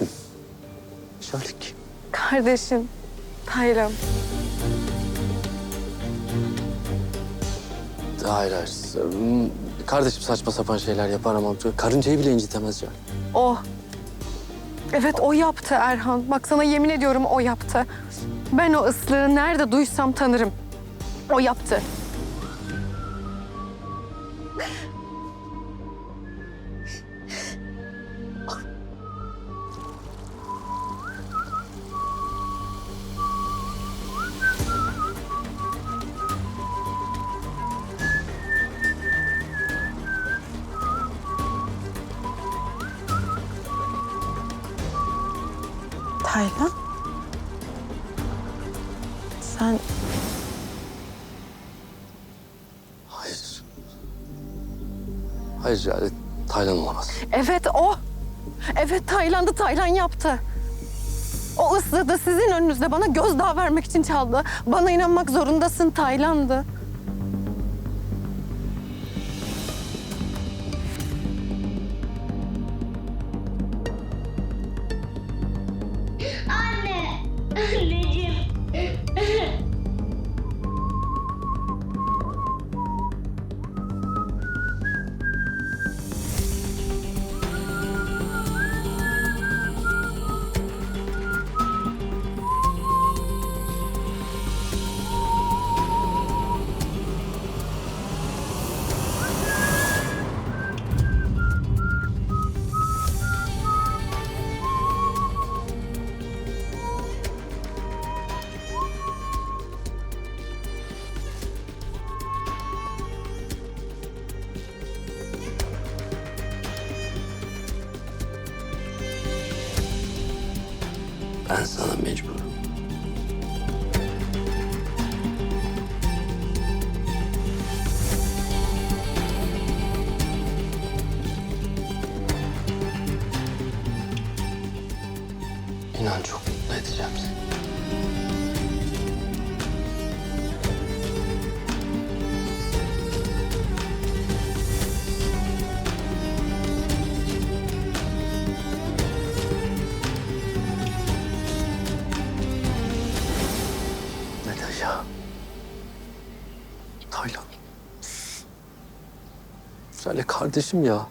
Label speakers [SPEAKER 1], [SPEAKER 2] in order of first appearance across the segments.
[SPEAKER 1] Kim? Şale kim?
[SPEAKER 2] Kardeşim. Taylan.
[SPEAKER 1] Hayır hayır. Kardeşim saçma sapan şeyler yapar ama karıncayı bile incitemez ya.
[SPEAKER 2] O. Evet o yaptı Erhan. Bak sana yemin ediyorum o yaptı. Ben o ıslığı nerede duysam tanırım. O yaptı.
[SPEAKER 3] Taylan? Sen
[SPEAKER 1] Hayır. Hayır yani Taylan olamaz.
[SPEAKER 2] Evet o. Evet Tayland'ı Taylan yaptı. O ıslığı da sizin önünüzde bana gözdağı vermek için çaldı. Bana inanmak zorundasın Tayland'ı.
[SPEAKER 1] Ben sana mecburum. İnan çok mutlu edeceğim seni. Taylan. Şöyle kardeşim ya.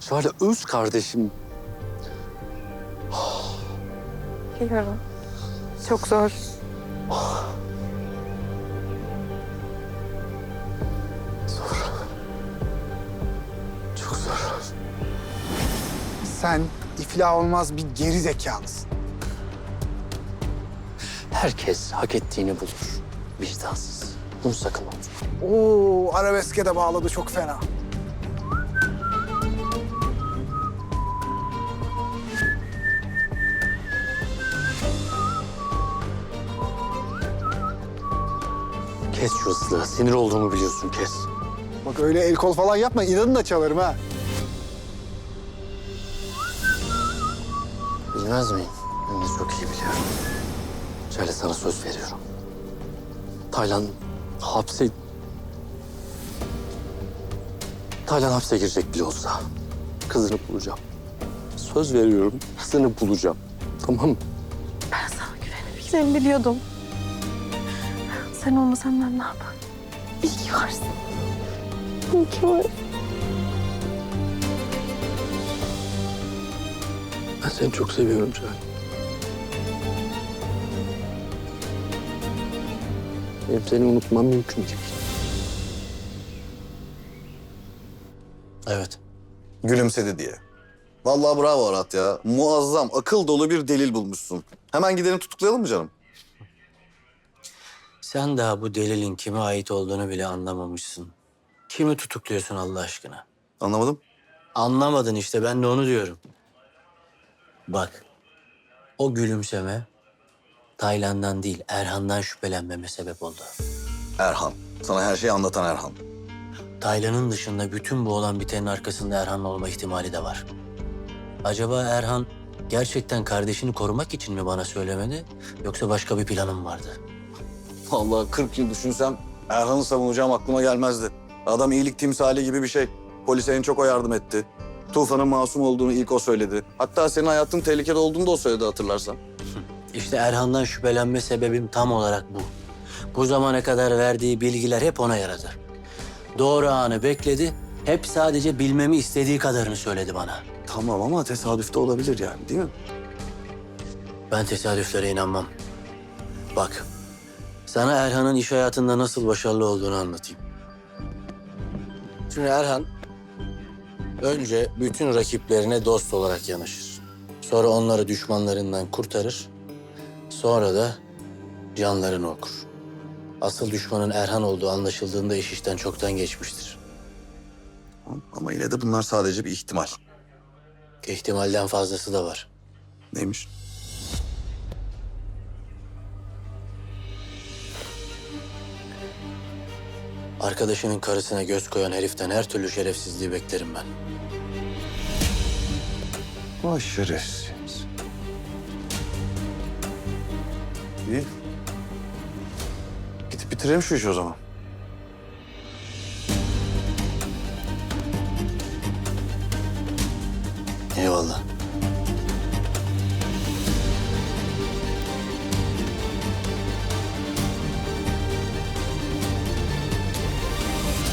[SPEAKER 1] Şöyle öz kardeşim.
[SPEAKER 2] Biliyorum. Çok zor.
[SPEAKER 1] Zor. Çok zor.
[SPEAKER 4] Sen iflah olmaz bir geri zekalısın.
[SPEAKER 1] Herkes hak ettiğini bulur. Vicdansız. Bunu sakın unutma.
[SPEAKER 4] Oo, arabeske de bağladı çok fena.
[SPEAKER 1] Kes şu ıslığı. Sinir olduğumu biliyorsun kes.
[SPEAKER 4] Bak öyle el kol falan yapma, inadını da çalarım ha.
[SPEAKER 1] Bilmez miyim? Ben de çok iyi biliyorum. Şöyle sana söz veriyorum. Taylan hapse... Taylan hapse girecek bile olsa kızını bulacağım. Söz veriyorum kızını bulacağım. Tamam mı?
[SPEAKER 2] Ben sana güvenebileceğimi biliyordum. Sen olmasan ben ne yaparım? İyi ki varsın. İyi ki varsın.
[SPEAKER 1] Ben seni çok seviyorum Şahin. Benim seni unutmam mümkün değil.
[SPEAKER 5] Evet.
[SPEAKER 6] Gülümsedi diye. Vallahi bravo Arat ya. Muazzam, akıl dolu bir delil bulmuşsun. Hemen gidelim tutuklayalım mı canım?
[SPEAKER 5] Sen daha bu delilin kime ait olduğunu bile anlamamışsın. Kimi tutukluyorsun Allah aşkına?
[SPEAKER 6] Anlamadım.
[SPEAKER 5] Anlamadın işte ben de onu diyorum. Bak o gülümseme Taylan'dan değil Erhan'dan şüphelenmeme sebep oldu.
[SPEAKER 6] Erhan. Sana her şeyi anlatan Erhan.
[SPEAKER 5] Taylan'ın dışında bütün bu olan bitenin arkasında Erhan olma ihtimali de var. Acaba Erhan gerçekten kardeşini korumak için mi bana söylemedi yoksa başka bir planı mı vardı?
[SPEAKER 6] Vallahi 40 yıl düşünsem Erhan'ı savunacağım aklıma gelmezdi. Adam iyilik timsali gibi bir şey. Polise en çok o yardım etti. Tufan'ın masum olduğunu ilk o söyledi. Hatta senin hayatın tehlikede olduğunu da o söyledi hatırlarsan.
[SPEAKER 5] İşte Erhan'dan şüphelenme sebebim tam olarak bu. Bu zamana kadar verdiği bilgiler hep ona yaradı. Doğru anı bekledi, hep sadece bilmemi istediği kadarını söyledi bana.
[SPEAKER 6] Tamam ama tesadüfte olabilir yani değil mi?
[SPEAKER 5] Ben tesadüflere inanmam. Bak, sana Erhan'ın iş hayatında nasıl başarılı olduğunu anlatayım. Şimdi Erhan önce bütün rakiplerine dost olarak yanaşır. Sonra onları düşmanlarından kurtarır. Sonra da canlarını okur. Asıl düşmanın Erhan olduğu anlaşıldığında iş işten çoktan geçmiştir.
[SPEAKER 6] Ama yine de bunlar sadece bir ihtimal.
[SPEAKER 5] İhtimalden fazlası da var.
[SPEAKER 6] Neymiş?
[SPEAKER 5] Arkadaşının karısına göz koyan heriften her türlü şerefsizliği beklerim ben.
[SPEAKER 6] Vay şerefsiz. İyi. Gidip bitirelim şu işi o zaman.
[SPEAKER 5] Eyvallah.